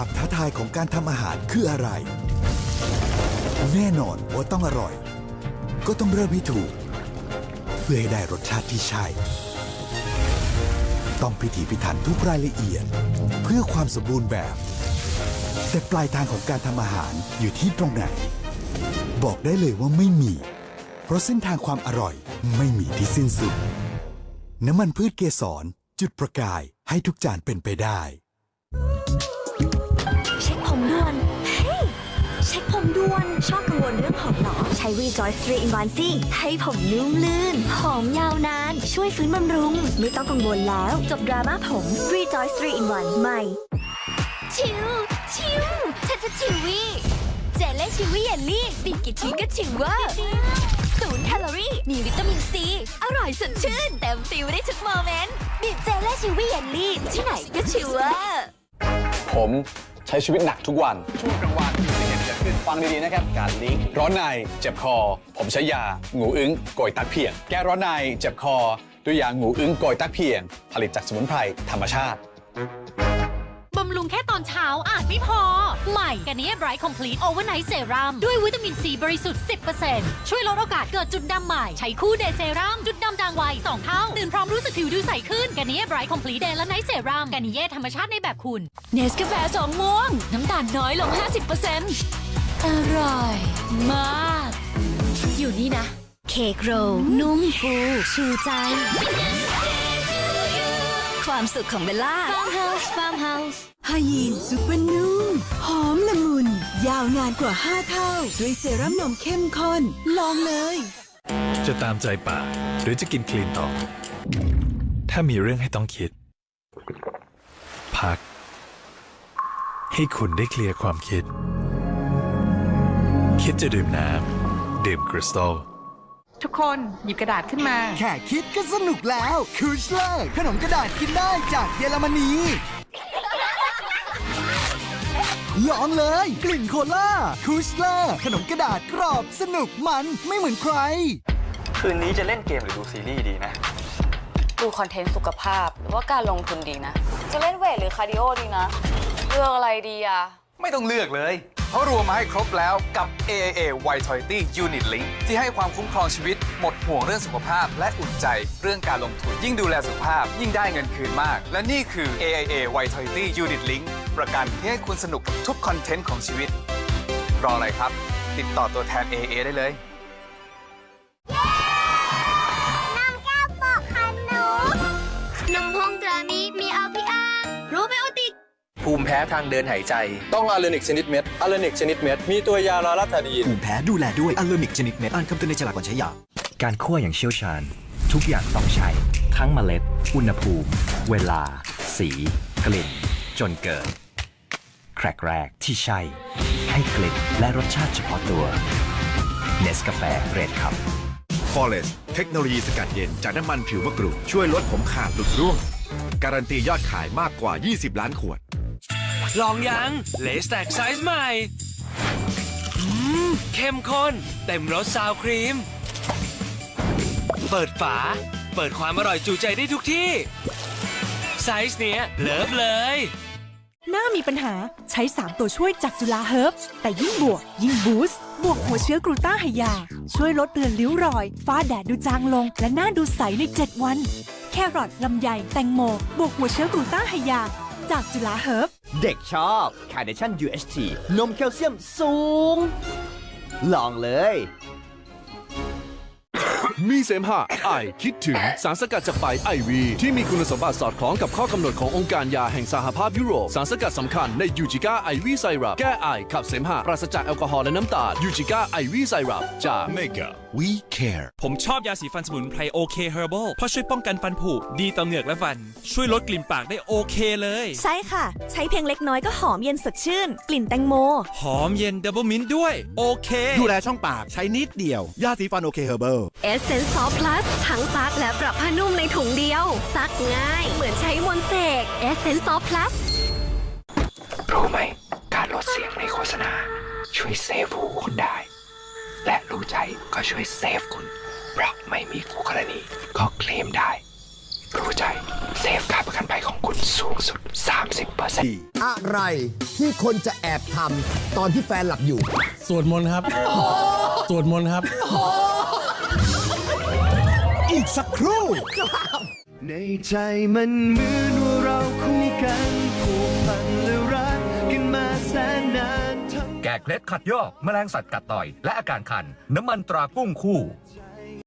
ความท้าทายของการทำอาหารคืออะไร แน่นอนว่าต้องอร่อย ก็ต้องเริ่มให้ถูก เพื่อให้ได้รสชาติที่ใช่ ต้องพิถีพิถันทุกรายละเอียด เพื่อความสมบูรณ์แบบ แต่ปลายทางของการทำอาหารอยู่ที่ตรงไหน บอกได้เลยว่าไม่มี เพราะเส้นทางความอร่อยไม่มีที่สิ้นสุด น้ำมันพืชเกสรจุดประกายให้ทุกจานเป็นไปได้ เช็คผมด่วน เฮ้ย เช็คผมด่วน ชอบกังวลเรื่องผมเหรอ ใช้ Rejoice 3 in 1สิให้ผมนุ่มลื่น หอมยาวนาน ช่วยฟื้นบำรุง ไม่ต้องกังวลแล้ว จบดราม่าผม Rejoice 3 in 1ใหม่ ชิว ชิวฉันจะชิวีเจลเล่ชิวีเยลลี่บีบกี่ทีก็ชิวเวอร์ศูนย์แคลอรี่ มีวิตามินซี อร่อยสดชื่น เต็มฟิลได้ทุกโมเมนต์บีบเจลเล่ชิวี่เยลลี่ที่ไหนก็ชิวเวอร์ ผมใช้ชีวิตหนักทุกวัน ช่วงกลางวันมีอุบัติเห็นจะขึ้นฟังดีๆนะครับ การลิงร้อนในเจ็บคอ ผมใช้ยางูอึ้งโกยตักเพียง แก้ร้อนในเจ็บคอ ด้วยยางูอึ้งโกยตักเพียง ผลิตจากสมุนไพรธรรมชาติ บำรุงแค่ตอนเช้าอาจไม่พอ ใหม่กันนี้ไบรท์คอมพลีทโอเวอร์ไนท์เซรั่มด้วยวิตามินซีบริสุทธิ์ 10%ช่วยลดโอกาสเกิดจุดดำใหม่ ใช้คู่เดย์เซรั่มจุดดำจางไว2เท่า ตื่นพร้อมรู้สึกผิวดูใสขึ้นกันนี้ไบรท์คอมพลีทเดย์และไนท์เซรั่มกันนี้ธรรมชาติในแบบคุณเนสกาแฟสองม่วง น้ำตาลน้อยลง 50%อร่อยมาก อยู่นี่นะ เค้กโรลนุ่มฟูชูใจ ความสุขของเบลล่า Farmhouse Farmhouse ไฮยีนซุปเปอร์นุ่มหอมละมุน ยาวนานกว่า 5 เท่า ด้วยเซรั่มนมเข้มข้น ลองเลย จะตามใจปากหรือจะกินคลีนต่อ ถ้ามีเรื่องให้ต้องคิด พัก ให้คุณได้เคลียร์ความคิด คิดจะดื่มน้ำดื่มคริสตัล ทุกคนหยิบกระดาษขึ้นมา แค่คิดก็สนุกแล้วคูชเลอร์ขนมกระดาษกินได้จากเยอรมนีลองเลย กลิ่นโคล่าคูชเลอร์ขนมกระดาษกรอบสนุกมันไม่เหมือนใคร คืนนี้จะเล่นเกมหรือดูซีรีส์ดีนะ ดูคอนเทนต์สุขภาพ หรือว่าการลงทุนดีนะ จะเล่นเวทหรือคาร์ดิโอดีนะ เลือกอะไรดีอะ ไม่ต้องเลือกเลยเพราะรวมมาให้ครบแล้วกับ AIA Vitality Unit Link ที่ให้ความคุ้มครองชีวิต หมดห่วงเรื่องสุขภาพ และอุ่นใจเรื่องการลงทุน ยิ่งดูแลสุขภาพ ยิ่งได้เงินคืนมาก และนี่คือ AIA Vitality Unit Link ประกันที่ให้คุณสนุกกับทุกคอนเทนต์ของชีวิต รออะไรครับ ติดต่อตัวแทน AIA ได้เลย ภูมิแพ้ทางเดินหายใจ ต้องอาเลนิกชนิดเม็ดอาเลนิกชนิดเม็ด มีตัวยาลาลาตาดีนภูมิแพ้ดูแลด้วยอัลโลนิกชนิดเม็ด อ่านคำเตือนในฉลากก่อนใช้ยา การคั่วอย่างเชี่ยวชาญ ทุกอย่างต้องใช้ ทั้งเมล็ด อุณหภูมิ เวลา สี กลิ่น จนเกิด แครกแรกที่ใช่ ให้กลิ่นและรสชาติเฉพาะตัวเนสกาแฟเรดครับ Forest เทคโนโลยีสกัดเย็นจากน้ำมันผิวมะกรูด ช่วยลดผมขาดหลุดร่วง การันตียอดขายมากกว่า 20 ล้านขวด ลองยังเลสแตกไซส์ใหม่เข้มข้น เต็มรสซาวครีม เปิดฝา เปิดความอร่อยจูใจได้ทุกที่ ไซส์เนี้ยเลิฟเลยหน้ามีปัญหาใช้ 3 ตัวช่วยจากจุฬาเฮิร์บแต่ยิ่งบวก ยิ่งบูสต์บวกหัวเชื้อกรูต้าไฮยา ช่วยลดเรือนริ้วรอย ฟ้าแดดดูจางลง และหน้าดูใสใน 7 วัน แครอทลำไย แตงโม บวกหัวเชื้อกรูต้าไฮยา จากจุฬาเฮิร์บเด็กชอบ c a r n a t i o n UHT นมแคลเซียมสูง ลองเลย มีเสมหะไอคิดถึงสารสกัดจากใบไอวีที่มีคุณสมบัติสอดคล้องกับข้อกำหนดขององค์การยาแห่งสหภาพยุโรป สารสกัดสำคัญในยูจิก้าไอวีไซรัปแก้ไอขับเสมหะปราศจากแอลกอฮอล์และน้ำตาลยูจิก้าไอวีไซรัปจาก Mega We Care ผมชอบยาสีฟันสมุนไพรโอเคเฮอร์บเพราะช่วยป้องกันฟันผุดีต่อเหงือกและฟัน ช่วยลดกลิ่นปากได้โอเคเลย ใช่ค่ะ ใช้เพียงเล็กน้อยก็หอมเย็นสดชื่น กลิ่นแตงโม หอมเย็นดับเบิลมินท์ด้วย โอเค ดูแลช่องปากใช้นิดเดียว ยาสีฟันโอเคเฮอร์เบิล Essence Soft Plus ทั้งซักและปรับผ้านุ่มในถุงเดียว ซักง่าย เหมือนใช้มนต์เสก Essence Soft Plus รู้ไหมการลดเสียงในโฆษณาช่วยเซฟหูคุณได้ และรู้ใจก็ช่วยเซฟคุณเพราะไม่มีคู่กรณีก็เคลมได้ รู้ใจเซฟค่าประกันภัยของคุณสูงสุด 30%อะไรที่คนจะแอบทำตอนที่แฟนหลับอยู่ สวดมนต์ครับ สวดมนต์ครับ อีกสักครู่ ในใจมันเหมือน เคล็ดขัดยอกแมลงสัตว์กัดต่อย และอาการคัน น้ำมันตรากุ้งคู่